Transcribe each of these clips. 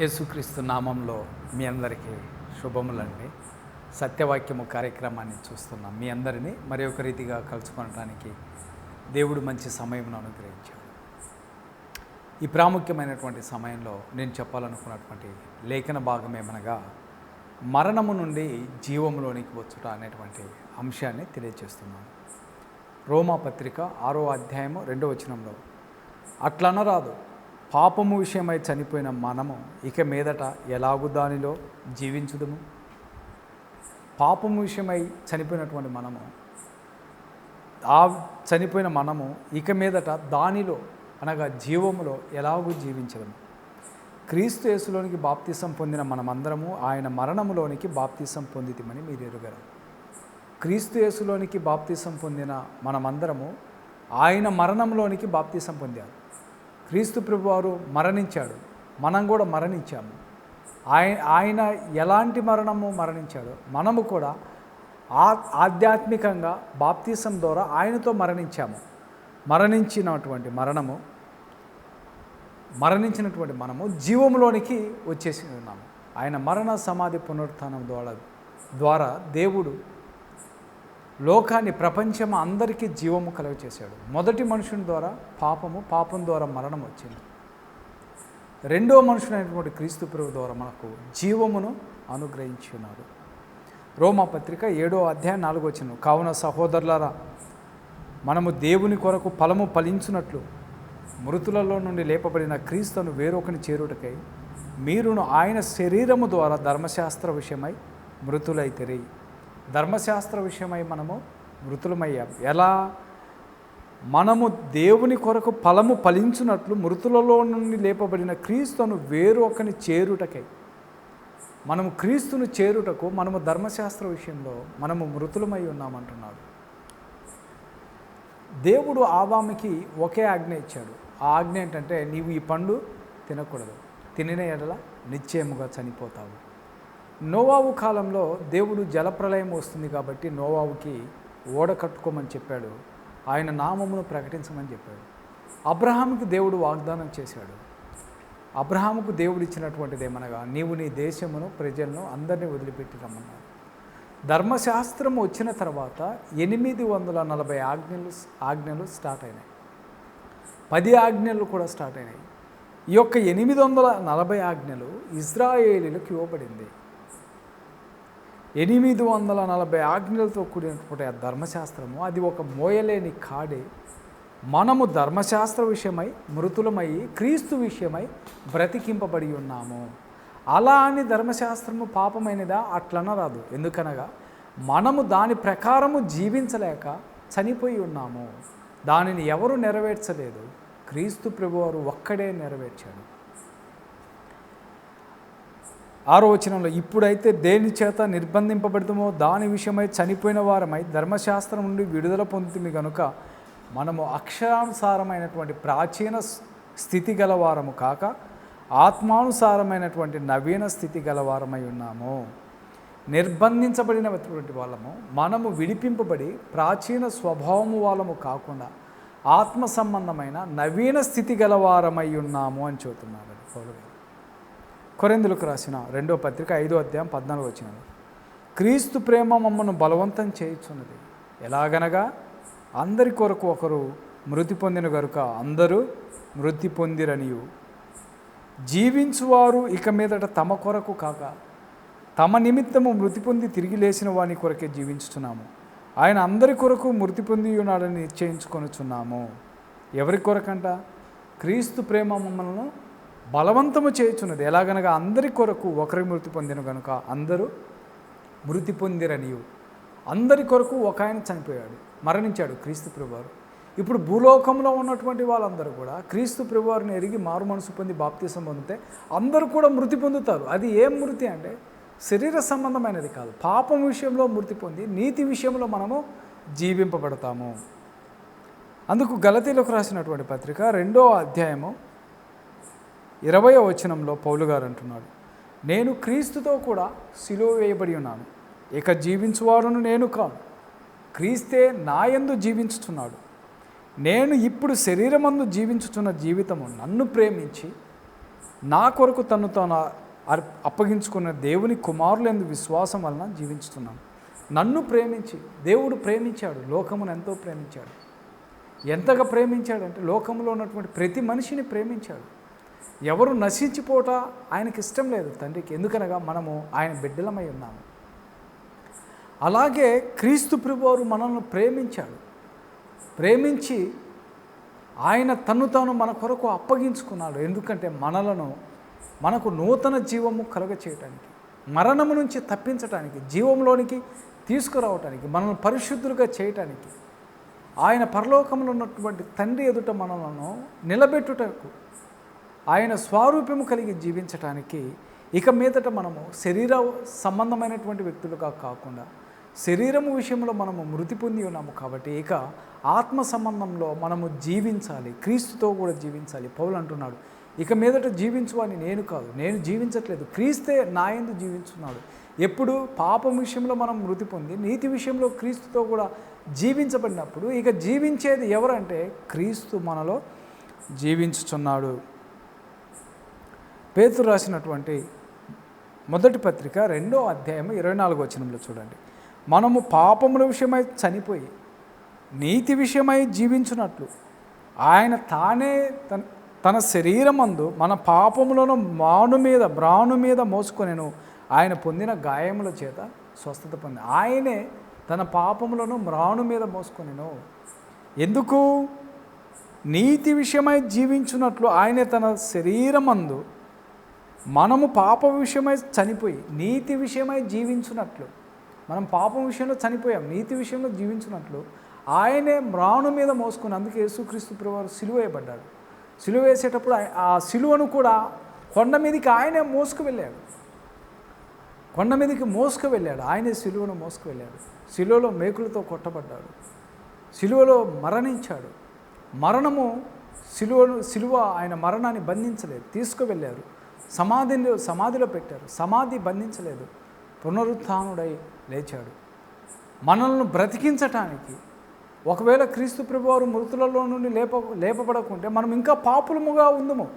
యేసుక్రీస్తు నామంలో మీ అందరికీ శుభములండి. సత్యవాక్యము కార్యక్రమాన్ని చూస్తున్నాం. మీ అందరినీ మరి ఒక రీతిగా కలుసుకోవడానికి దేవుడు మంచి సమయం అనుగ్రహించాడు. ఈ ప్రాముఖ్యమైనటువంటి సమయంలో నేను చెప్పాలనుకున్నటువంటి లేఖన భాగం ఏమనగా మరణము నుండి జీవములోనికి వచ్చుట అనేటువంటి అంశాన్ని తెలియజేస్తున్నాను. రోమా పత్రిక ఆరో అధ్యాయము రెండో వచనంలో అట్లనరాదు పాపము విషయమై చనిపోయిన మనము ఇక మీదట ఎలాగు దానిలో జీవించుదము? పాపము విషయమై చనిపోయినటువంటి మనము ఆ చనిపోయిన మనము ఇక మీదట దానిలో అనగా జీవములో ఎలాగూ జీవించదము? క్రీస్తు యేసులోనికి బాప్తిసం పొందిన మనమందరము ఆయన మరణములోనికి బాప్తిసం పొందితిమని మీరు ఎరుగరు. క్రీస్తు యేసులోనికి బాప్తిసం పొందిన మనమందరము ఆయన మరణంలోనికి బాప్తిసం పొందారు. క్రీస్తు ప్రభువారు మరణించాడు. మనం కూడా మరణించాము. ఆయన ఆయన ఎలాంటి మరణము మరణించాడో? మనము కూడా ఆ ఆధ్యాత్మికంగా బాప్తీసం ద్వారా ఆయనతో మరణించాము. మరణించినటువంటి మరణము మరణించినటువంటి మనము జీవంలోనికి వచ్చేసి ఉన్నాము. ఆయన మరణ సమాధి పునరుత్థానం ద్వారా ద్వారా దేవుడు లోకాన్ని ప్రపంచం అందరికీ జీవము కలుగ చేశాడు మొదటి మనుషుని ద్వారా పాపము పాపం ద్వారా మరణం వచ్చింది. రెండో మనుషులైనటువంటి క్రీస్తు ప్రభు ద్వారా మనకు జీవమును అనుగ్రహించి ఉన్నాడు రోమా పత్రిక ఏడో అధ్యాయం నాలుగో వచ్చిన కావున సహోదరులారా మనము దేవుని కొరకు ఫలము ఫలించున్నట్లు మృతులలో నుండి లేపబడిన క్రీస్తును వేరొకని చేరుటకై మీరును ఆయన శరీరము ద్వారా ధర్మశాస్త్ర విషయమై మృతులైతేరి ధర్మశాస్త్ర విషయమై మనము మృతులమయ్యాం ఎలా? మనము దేవుని కొరకు ఫలము ఫలించినట్లు మృతులలో నుండి లేపబడిన క్రీస్తును వేరొకని చేరుటకై. మనము క్రీస్తును చేరుటకు మనము ధర్మశాస్త్ర విషయంలో మనము మృతులమై ఉన్నామంటున్నాడు. దేవుడు ఆవామికి ఒకే ఆజ్ఞ ఇచ్చాడు. ఆ ఆజ్ఞ ఏంటంటే నీవు ఈ పండు తినకూడదు. తినిన ఎడల నిశ్చయముగా చనిపోతావు. నోవావు కాలంలో దేవుడు జలప్రలయం వస్తుంది కాబట్టి నోవావుకి ఓడ కట్టుకోమని చెప్పాడు. ఆయన నామమును ప్రకటించమని చెప్పాడు. అబ్రహాంకి దేవుడు వాగ్దానం చేశాడు. అబ్రహాముకు దేవుడు ఇచ్చినటువంటిది ఏమనగా నీవు నీ దేశమును ప్రజలను అందరినీ వదిలిపెట్టి రమ్మన్నాడు ధర్మశాస్త్రం వచ్చిన తర్వాత ఎనిమిది వందల నలభై ఆజ్ఞలు ఆజ్ఞలు స్టార్ట్ అయినాయి. పది ఆజ్ఞలు కూడా స్టార్ట్ అయినాయి. ఈ యొక్క ఎనిమిది వందల నలభై ఆజ్ఞలు ఇజ్రాయేలీలకు ఇవ్వబడింది. ఎనిమిది వందల నలభై ఆజ్ఞలతో కూడినటువంటి ఆ ధర్మశాస్త్రము అది ఒక మోయలేని కాడే. మనము ధర్మశాస్త్ర విషయమై మృతులమై క్రీస్తు విషయమై బ్రతికింపబడి ఉన్నాము. అలా అని ధర్మశాస్త్రము పాపమైనదా? అట్లనరాదు ఎందుకనగా మనము దాని ప్రకారము జీవించలేక చనిపోయి ఉన్నాము. దానిని ఎవరు నెరవేర్చలేదు. క్రీస్తు ప్రభువారు ఒక్కడే నెరవేర్చాడు. ఆరో వచనంలో ఇప్పుడైతే దేని చేత నిర్బంధింపబడతామో దాని విషయమై చనిపోయిన వారమై ధర్మశాస్త్రం నుండి విడుదల పొందుతుంది కనుక మనము అక్షరానుసారమైనటువంటి ప్రాచీన స్థితి గలవారము కాక ఆత్మానుసారమైనటువంటి నవీన స్థితి గలవారమై ఉన్నాము. నిర్బంధించబడినటువంటి వాళ్ళము మనము విడిపింపబడి ప్రాచీన స్వభావము వాళ్ళము కాకుండా ఆత్మ సంబంధమైన నవీన స్థితి గలవారమై ఉన్నాము అని చెబుతున్నాడు పౌలు కొరెందులకు రాసిన రెండో పత్రిక ఐదో అధ్యాయం పద్నాలుగు వచ్చిన క్రీస్తు ప్రేమ మమ్మను బలవంతం చేయుచున్నది. ఎలాగనగా అందరి కొరకు ఒకరు మృతి పొందిన గనుక అందరూ మృతి పొందిరనియు. జీవించువారు ఇక మీదట తమ కొరకు కాక తమ నిమిత్తము మృతి పొంది తిరిగి లేచిన వాని కొరకే జీవించుతున్నాము ఆయన అందరి కొరకు మృతి పొంది ఉన్నాడని నిశ్చయించుకొనుచున్నాము. ఎవరి కొరకంట? క్రీస్తు ప్రేమ మమ్మల్ని బలవంతము చేయుచున్నది. ఎలాగనగా అందరి కొరకు ఒకరి మృతి పొందిన కనుక అందరూ మృతి పొందిరనియు. అందరి కొరకు ఒక ఆయన చనిపోయాడు మరణించాడు క్రీస్తు ప్రభువారు. ఇప్పుడు భూలోకంలో ఉన్నటువంటి వాళ్ళందరూ కూడా క్రీస్తు ప్రభువారిని ఎరిగి మారు మనసు పొంది బాప్తీసం పొందితే అందరూ కూడా మృతి పొందుతారు. అది ఏం మృతి అంటే శరీర సంబంధమైనది కాదు. పాపం విషయంలో మృతి పొంది నీతి విషయంలో మనము జీవింపబడతాము. అందుకు గలతీలకు రాసినటువంటి పత్రిక రెండో అధ్యాయము ఇరవయో వచనంలో పౌలు గారు అంటున్నాడు నేను క్రీస్తుతో కూడా సిలువ వేయబడి ఉన్నాను. ఇక జీవించువాడును నేను కాదు క్రీస్తే నాయందు జీవించుతున్నాడు నేను ఇప్పుడు శరీరమందు జీవించుతున్న జీవితము నన్ను ప్రేమించి నా కొరకు తను తాను అర్- అప్పగించుకున్న దేవుని కుమారులందు విశ్వాసం వలన జీవించుతున్నాను నన్ను ప్రేమించి దేవుడు ప్రేమించాడు లోకమును ఎంతో ప్రేమించాడు. ఎంతగా ప్రేమించాడంటే లోకంలో ఉన్నటువంటి ప్రతి మనిషిని ప్రేమించాడు. ఎవరు నశించిపోట ఆయనకి ఇష్టం లేదు తండ్రికి. ఎందుకనగా మనము ఆయన బిడ్డలమై ఉన్నాము. అలాగే క్రీస్తు ప్రభువారు మనల్ని ప్రేమించాడు. ప్రేమించి ఆయన తను తాను మన కొరకు అప్పగించుకున్నాడు. ఎందుకంటే మనలను మనకు నూతన జీవము కలుగ చేయటానికి మరణము నుంచి తప్పించటానికి జీవంలోనికి తీసుకురావటానికి మనల్ని పరిశుద్ధులుగా చేయటానికి ఆయన పరలోకంలో ఉన్నటువంటి తండ్రి ఎదుట మనలను నిలబెట్టుటకు ఆయన స్వారూప్యము కలిగి జీవించటానికి ఇక మీదట మనము శరీర సంబంధమైనటువంటి వ్యక్తులుగా కాకుండా శరీరము విషయంలో మనము మృతి పొంది ఉన్నాము కాబట్టి ఇక ఆత్మ సంబంధంలో మనము జీవించాలి క్రీస్తుతో కూడా జీవించాలి. పౌలు అంటున్నాడు ఇక మీదట జీవించు అని నేను కాదు నేను జీవించట్లేదు. క్రీస్తే నా ఎందు జీవించున్నాడు. ఎప్పుడు పాపం విషయంలో మనం మృతి పొంది నీతి విషయంలో క్రీస్తుతో కూడా జీవించబడినప్పుడు ఇక జీవించేది ఎవరంటే క్రీస్తు మనలో జీవించుచున్నాడు. పేతురు రాసినటువంటి మొదటి పత్రిక రెండో అధ్యాయం ఇరవై నాలుగో వచనంలో చూడండి. మనము పాపముల విషయమై చనిపోయి నీతి విషయమై జీవించున్నట్లు ఆయన తానే తన తన శరీరమందు మన పాపములను మాను మీద బ్రాను మీద మోసుకొనెను. ఆయన పొందిన గాయముల చేత స్వస్థత పొంది ఆయనే తన పాపములను మ్రాను మీద మోసుకొనెను. ఎందుకు? నీతి విషయమై జీవించున్నట్లు ఆయనే తన శరీరమందు మనము పాప విషయమై చనిపోయి నీతి విషయమై జీవించున్నట్లు మనం పాపం విషయంలో చనిపోయాం నీతి విషయంలో జీవించున్నట్లు ఆయనే మ్రాణు మీద మోసుకుని అందుకే యేసుక్రీస్తు ప్రభువారు సిలువ వేయబడ్డాడు. సిలువ వేసేటప్పుడు ఆ సిలువను కూడా కొండ మీదకి ఆయనే మోసుకు వెళ్ళాడు. కొండ మీదకి మోసుకు వెళ్ళాడు. ఆయనే సిలువను మోసుకు వెళ్ళాడు. సిలువలో మేకులతో కొట్టబడ్డాడు. సిలువలో మరణించాడు. మరణము సిలువను సిలువ ఆయన మరణాన్ని బంధించలేదు తీసుకువెళ్ళారు. సమాధిలో సమాధిలో పెట్టారు. సమాధి బంధించలేదు. పునరుత్డై లేచాడు. మనల్ని బ్రతికించటానికి ఒకవేళ క్రీస్తు ప్రభువారు మృతులలో నుండి లేప లేపబడకుంటే మనం ఇంకా పాపులముగా ఉందము.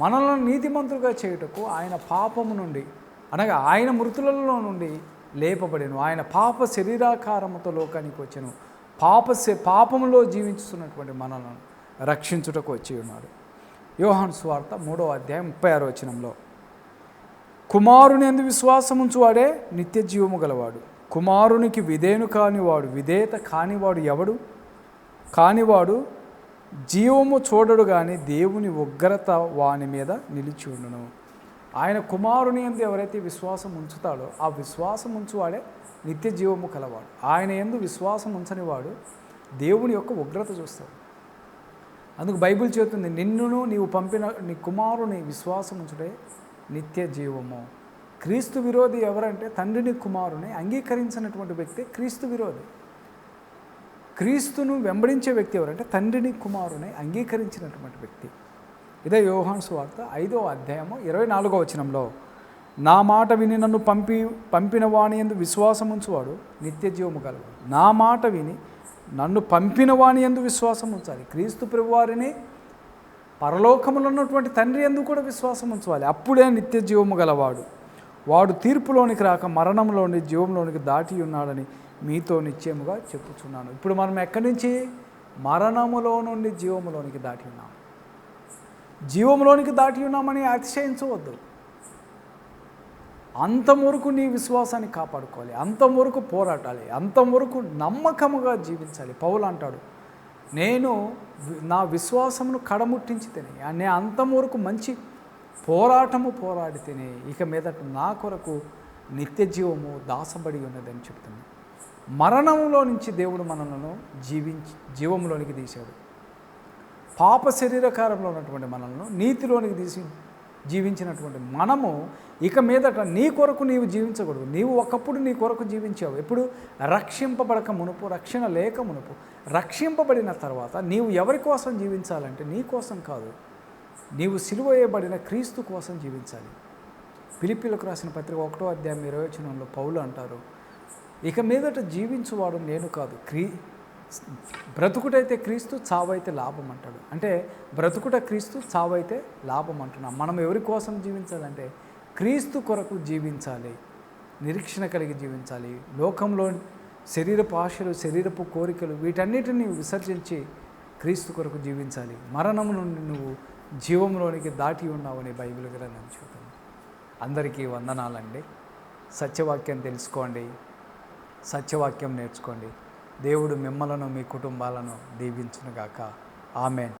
మనల్ని నీతిమంతులుగా చేయుటకు ఆయన పాపము నుండి అనగా ఆయన మృతులలో నుండి లేపబడిను. ఆయన పాప శరీరాకారముతో లోకానికి వచ్చాను. పాప పాపములో జీవించుతున్నటువంటి మనలను రక్షించుటకు వచ్చి ఉన్నాడు యోహాన్ స్వార్త మూడో అధ్యాయం ముప్పై ఆరో వచనంలో. కుమారుని ఎందు విశ్వాసం ఉంచువాడే నిత్య జీవము గలవాడు. కుమారునికి విధేను కానివాడు విధేయత కానివాడు ఎవడు? కానివాడు జీవము చూడడు కానీ దేవుని ఉగ్రత వాని మీద నిలిచి ఉండును. ఆయన కుమారుని ఎందు ఎవరైతే విశ్వాసం ఉంచుతాడో ఆ విశ్వాసం ఉంచువాడే నిత్య జీవము కలవాడు. ఆయన ఎందు విశ్వాసం ఉంచనివాడు దేవుని యొక్క ఉగ్రత చూస్తాడు. అందుకు బైబిల్ చెబుతుంది నిన్నును నీవు పంపిన నీ కుమారుని విశ్వాసం ఉంచుడే నిత్య జీవము. క్రీస్తు విరోధి ఎవరంటే తండ్రిని కుమారుని అంగీకరించినటువంటి వ్యక్తి క్రీస్తు విరోధి. క్రీస్తును వెంబడించే వ్యక్తి ఎవరంటే తండ్రిని కుమారుని అంగీకరించినటువంటి వ్యక్తి. ఇదే యోహాన్ వార్త ఐదో అధ్యాయము ఇరవై నాలుగో వచనంలో నా మాట విని నన్ను పంపి పంపిన వాణి ఎందు విశ్వాసం ఉంచువాడు నిత్య జీవము కలవాడు నా మాట విని నన్ను పంపిన వాణి ఎందు విశ్వాసం ఉంచాలి. క్రీస్తు ప్రభువారిని పరలోకములో ఉన్నటువంటి తండ్రి ఎందు కూడా విశ్వాసం ఉంచాలి. అప్పుడే నిత్య జీవము గలవాడు. వాడు తీర్పులోనికి రాక మరణంలోని జీవంలోనికి దాటి ఉన్నాడని మీతో నిశ్చయముగా చెప్పుచున్నాను. ఇప్పుడు మనం ఎక్కడి నుంచి? మరణములో నుండి జీవములోనికి దాటి ఉన్నాం జీవంలోనికి దాటి ఉన్నామని అతిశయించవద్దు. అంతవరకు నీ విశ్వాసాన్ని కాపాడుకోవాలి. అంతవరకు పోరాటాలి. అంతవరకు నమ్మకముగా జీవించాలి. పౌలు అంటాడు నేను నా విశ్వాసమును కడముట్టించి తిని నేను అంతవరకు మంచి పోరాటము పోరాడి తిని ఇక మీదట నా కొరకు నిత్య జీవము దాసబడి ఉన్నదని చెప్తుంది. మరణంలో నుంచి దేవుడు మనలను జీవించి జీవంలోనికి తీశాడు. పాప శరీరకారంలో ఉన్నటువంటి మనల్ని నీతిలోనికి తీసి జీవించినటువంటి మనము ఇక మీదట నీ కొరకు నీవు జీవించకూడదు. నీవు ఒకప్పుడు నీ కొరకు జీవించావు. ఎప్పుడు? రక్షింపబడక మునుపు రక్షణ లేక మునుపు. రక్షింపబడిన తర్వాత నీవు ఎవరి కోసం జీవించాలంటే నీ కోసం కాదు. నీవు సిలువ వేయబడిన క్రీస్తు కోసం జీవించాలి. పిలిపిలకు రాసిన పత్రిక ఒకటో అధ్యాయం ఇరవై వచనంలో పౌలు అంటారు ఇక మీదట జీవించువాడు నేను కాదు. క్రీ బ్రతుకుటైతే క్రీస్తు చావైతే లాభం అంటాడు అంటే బ్రతుకుట క్రీస్తు చావైతే లాభం అంటున్నాం మనం ఎవరి కోసం జీవించాలంటే క్రీస్తు కొరకు జీవించాలి. నిరీక్షణ కలిగి జీవించాలి. లోకంలో శరీరపు ఆశలు శరీరపు కోరికలు వీటన్నిటిని విసర్జించి క్రీస్తు కొరకు జీవించాలి. మరణం నుండి నువ్వు జీవంలోనికి దాటి ఉన్నావని బైబిల్ గ్రంథం చెబుతుంది. అందరికీ వందనాలండి. సత్యవాక్యం తెలుసుకోండి. సత్యవాక్యం నేర్చుకోండి. దేవుడు మిమ్మలను మీ కుటుంబాలను దీవించునుగాక. ఆమెన్.